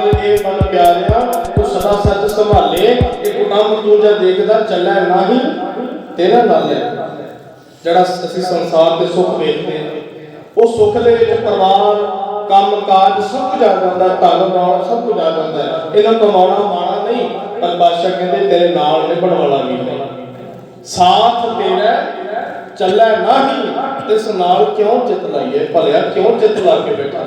ਮਤਲਬ ਇਹ ਮਨ ਪਿਆਰਿਆ ਤੂੰ ਸਦਾ ਸੱਚ ਸੰਭਾਲੇ ਇਹ ਕੁਟੰਬ ਤੂੰ ਜਦ ਦੇਖਦਾ, ਚੱਲੈ ਨਾਹੀ ਤੇਰਾ ਨਾਲ ਹੈ ਜਿਹੜਾ ਅਸੀਂ ਸੰਸਾਰ ਦੇ ਸੁੱਖ ਵੇਖਦੇ ਹਾਂ, ਉਹ ਸੁੱਖ ਦੇ ਵਿੱਚ ਪਰਿਵਾਰ ਕੰਮ ਕਾਜ ਸਭ ਕੁਝ ਆ ਜਾਂਦਾ, ਧਨ ਦੌਲਤ ਸਭ ਕੁਝ ਆ ਜਾਂਦਾ। ਹੈ। ਕਮਾਉਣਾ, ਮਾਣਾ ਨਹੀਂ, ਪਰ ਬਾਦਸ਼ਾਹ ਕਹਿੰਦੇ, ਤੇਰੇ ਨਾਲ ਨਿਭਣ ਵਾਲਾ ਵੀ ਨਹੀਂ। ਸਾਥ ਤੇਰਾ ਚੱਲੈ ਨਾਹੀ ਇਸ ਨਾਲ ਕਿਉਂ ਚਿਤ ਲਾਈਏ? ਭਲਿਆ, ਕਿਉਂ ਚਿਤ ਲਾ ਕੇ ਬੈਠਾ?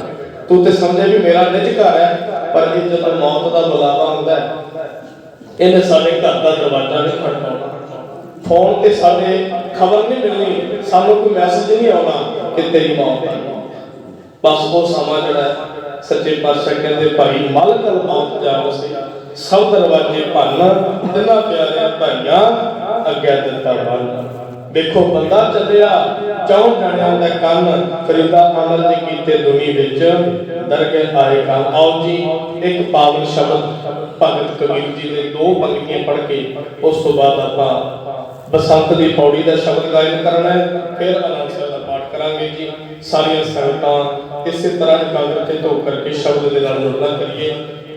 ਤੂੰ ਤੇ ਸਮਝੇ ਵੀ ਮੇਰਾ ਨਿਜ ਘਰ ਹੈ ਪਰ ਇਹ ਜਦੋਂ ਮੌਤ ਦਾ ਬੁਲਾਵਾ ਹੁੰਦਾ ਇਹਨੇ ਸਾਡੇ ਘਰ ਦਾ ਦਰਵਾਜ਼ਾ ਨਹੀਂ ਖੜਕਾਉਣਾ। ਫੋਨ ਤੇ ਸਾਡੇ ਖਬਰ ਨਹੀਂ ਮਿਲਣੀ, ਸਾਨੂੰ ਕੋਈ ਮੈਸੇਜ ਨਹੀਂ ਆਉਣਾ ਕਿ ਤੇਰੀ ਮੌਤ ਆ। ਬਸ ਉਹ ਸਮਾਂ ਜਿਹੜਾ ਸੱਚੇ ਪਾਤਸ਼ਾਹ ਕਹਿੰਦੇ, ਭਾਈ ਮਲਕਲ ਮੌਤ ਜਾਵੋ ਸੀ, ਸਭ ਦਰਵਾਜ਼ੇ ਭੰਨ ਦਿਨਾਂ ਪਿਆਰਿਆਂ ਭਾਈਆਂ ਅੱਗੇ ਦਿੱਤਾ ਬੰਨ ਦੇਖੋ, ਬੰਦਾ ਚੱਲਿਆ ਚੌਂ ਜਾਣਿਆਂ ਦਾ ਕੰਨ ਫਰੀਦਾ ਅਮਰ ਜੀ ਕੀਤੇ ਦੁਨੀ ਵਿੱਚ, ਦਰਗਹਿ ਆਏ ਕੰਨ ਆਓ ਜੀ, ਇੱਕ ਪਾਵਨ ਸ਼ਬਦ, ਭਗਤ ਕਬੀਰ ਜੀ ਦੇ ਦੋ ਪੰਕਤੀਆਂ ਪੜ੍ਹ ਕੇ, ਉਸ ਤੋਂ ਬਾਅਦ ਆਪਾਂ ਬਸੰਤ ਦੀ ਪੌੜੀ ਦਾ ਸ਼ਬਦ ਗਾਇਨ ਕਰਨਾ ਹੈ, ਫਿਰ ਆਨੰਦ ਸਾਹਿਬ ਦਾ ਪਾਠ ਕਰਾਂਗੇ ਜੀ। ਸਾਰੀਆਂ ਸੰਗਤਾਂ ਇਸੇ ਤਰ੍ਹਾਂ ਇਕਾਗਰ ਤੇ ਧੋ ਕਰਕੇ ਸ਼ਬਦ ਦੇ ਨਾਲ ਜੁੜਨਾ ਕਰੀਏ।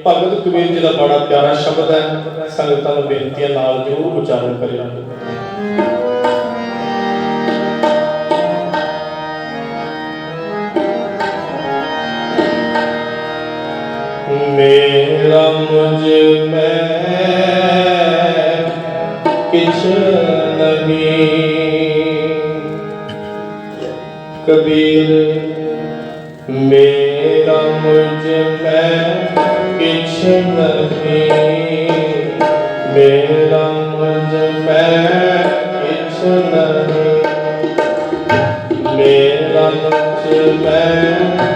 ਭਗਤ ਕਬੀਰ ਜੀ ਦਾ ਬੜਾ ਪਿਆਰਾ ਸ਼ਬਦ ਹੈ, ਸੰਗਤਾਂ ਨੂੰ ਬੇਨਤੀਆਂ ਨਾਲ ਜ਼ਰੂਰ ਉਚਾਰਨ ਕਰਿਓ। ਮੁਝ ਮੈਂ ਕਿਛ ਨਹੀਂ ਕਬੀਰ ਮੇਰਾ ਮੁਝ ਮੈਂ ਕਿਛ ਨਹੀਂ ਮੇਰਾ ਮੁਝ ਮੈਂ ਕਿਛ ਨਹੀਂ ਮੇਰਾ ਮੁਝ ਮੈਂ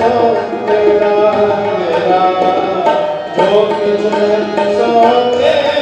ਹੈ ਸੋ ਤੇਰਾ ਮੇਰਾ ਜੋ ਕਿਛ ਹੈ ਸੋ ਤੇਰਾ ਜੋ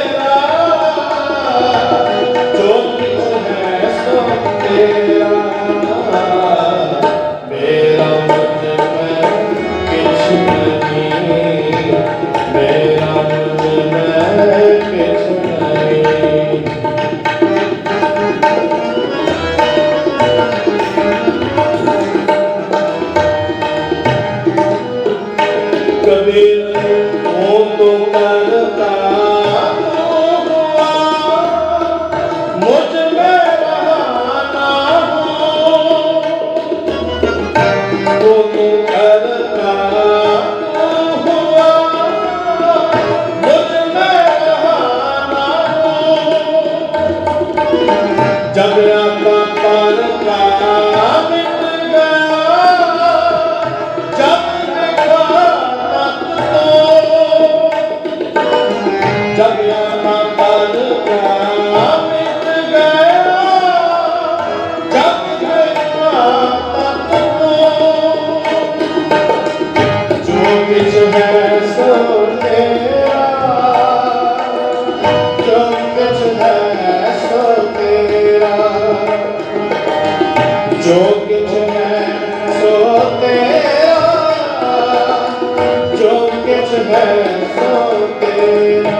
Saçıma soktun